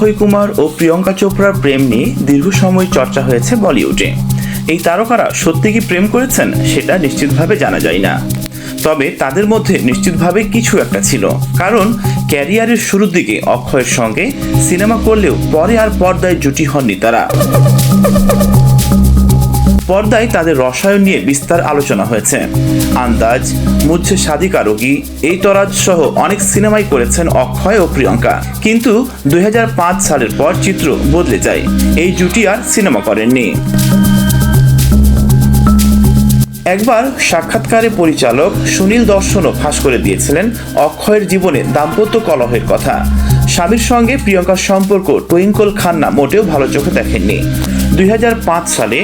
অক্ষয় কুমার ও প্রিয়ঙ্কা চোপড়ার প্রেম নিয়ে দীর্ঘ সময় চর্চা হয়েছে বলিউডে। এই তারকারা সত্যি কি প্রেম করেছেন সেটা নিশ্চিতভাবে জানা যায় না। তবে তাদের মধ্যে নিশ্চিতভাবে কিছু একটা ছিল। কারণ ক্যারিয়ারের শুরুর দিকে অক্ষয়ের সঙ্গে সিনেমা করলেও পরে আর পর্দায় জুটি হননি তারা। পর্দায় তাদের রসায়ন নিয়ে বিস্তার আলোচনা হয়েছে। আন্দাজ মুঝে শাদি কারোগি এই তরাজ সহ অনেক সিনেমাই করেছেন অক্ষয় ও প্রিয়ঙ্কা। কিন্তু দুই সালের পর চিত্র বদলে যায়। এই জুটি আর সিনেমা করেননি। একবার সাক্ষাৎকারে পরিচালক সুনীল দর্শনও ফাঁস করে দিয়েছিলেন অক্ষয়ের জীবনে দাম্পত্য কলহের কথা। স্বামীর সঙ্গে প্রিয়ঙ্কার সম্পর্ক টুইঙ্কল খান্না মোটেও ভালো চোখে দেখেননি। দুই সালে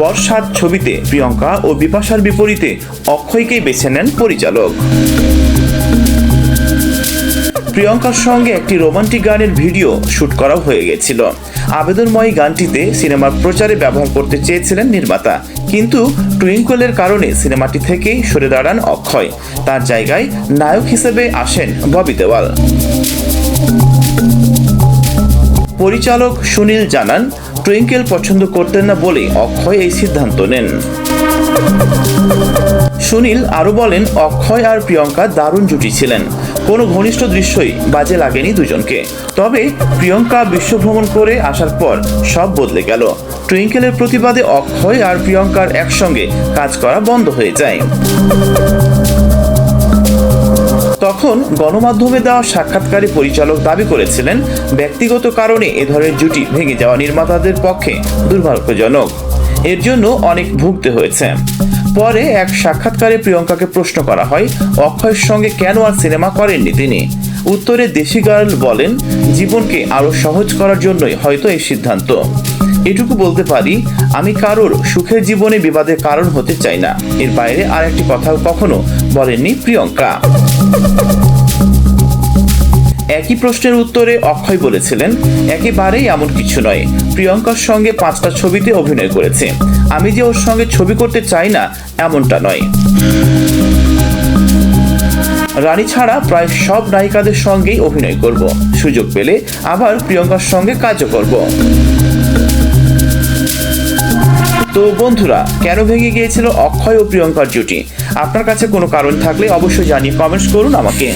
বর্ষাত ছবিতে প্রিয়ঙ্কা ও বিপাশার বিপরীতে অক্ষয়কেই বেছে নেন পরিচালক। প্রিয়ঙ্কার সঙ্গে একটি রোমান্টিক গানের ভিডিও শুট করাও হয়ে গেছিল। আবেদনময়ী গানটিতে সিনেমার প্রচারে ব্যবহার করতে চেয়েছিলেন নির্মাতা, কিন্তু টুইঙ্কলের কারণে সিনেমাটি থেকেই সরে দাঁড়ান অক্ষয়। তার জায়গায় নায়ক হিসেবে আসেন ববি দেওয়াল। পরিচালক সুনীল জানান টুইঙ্কেল পছন্দ করতেন না বলে অক্ষয় এই সিদ্ধান্ত নেন। সুনীল আরও বলেন, অক্ষয় আর প্রিয়ঙ্কা দারুণ জুটি ছিলেন। কোনো ঘনিষ্ঠ দৃশ্যই বাজে লাগেনি দুজনকে। তবে প্রিয়ঙ্কা বিশ্বভ্রমণ করে আসার পর সব বদলে গেল। টুইঙ্কেলের প্রতিবাদে অক্ষয় আর প্রিয়ঙ্কার একসঙ্গে কাজ করা বন্ধ হয়ে যায়। তখন গণমাধ্যমে দেওয়া সাক্ষাৎকারে পরিচালক দাবি করেছিলেন, ব্যক্তিগত কারণে এ ধরনের জুটি ভেঙে যাওয়া নির্মাতাদের পক্ষে দুর্ভাগ্যজনক। এর জন্য অনেক ভুগতে হয়েছে। পরে এক সাক্ষাৎকারে প্রিয়ঙ্কাকে প্রশ্ন করা হয়, অক্ষয়ের সঙ্গে কেন আর সিনেমা করেননি তিনি? উত্তরে দেশি গার্ল বলেন, জীবনকে আরও সহজ করার জন্যই হয়তো এই সিদ্ধান্ত। এটুকু বলতে পারি, আমি কারোর সুখের জীবনে বিবাদের কারণ হতে চাই না। এর বাইরে আর একটি কথাও কখনো বলেননি প্রিয়ঙ্কা। একই প্রশ্নের উত্তরে অক্ষয় বলেছিলেন, একেবারেই এমন কিছু নয়। প্রিয়ঙ্কার সঙ্গে পাঁচটা ছবিতে অভিনয় করেছে। আমি যে ওর সঙ্গে ছবি করতে চাই না, এমনটা নয়। রানী ছাড়া প্রায় সব নায়িকাদের সঙ্গেই অভিনয় করব। সুযোগ পেলে আবার প্রিয়ঙ্কার সঙ্গে কাজও করব। তো বন্ধুরা, কেন ভেঙে গিয়েছিল অক্ষয় ও প্রিয়ঙ্কার জুটি? আপনার কাছে কোনো কারণ থাকলে অবশ্যই জানিয়ে কমেন্টস করুন আমাকে।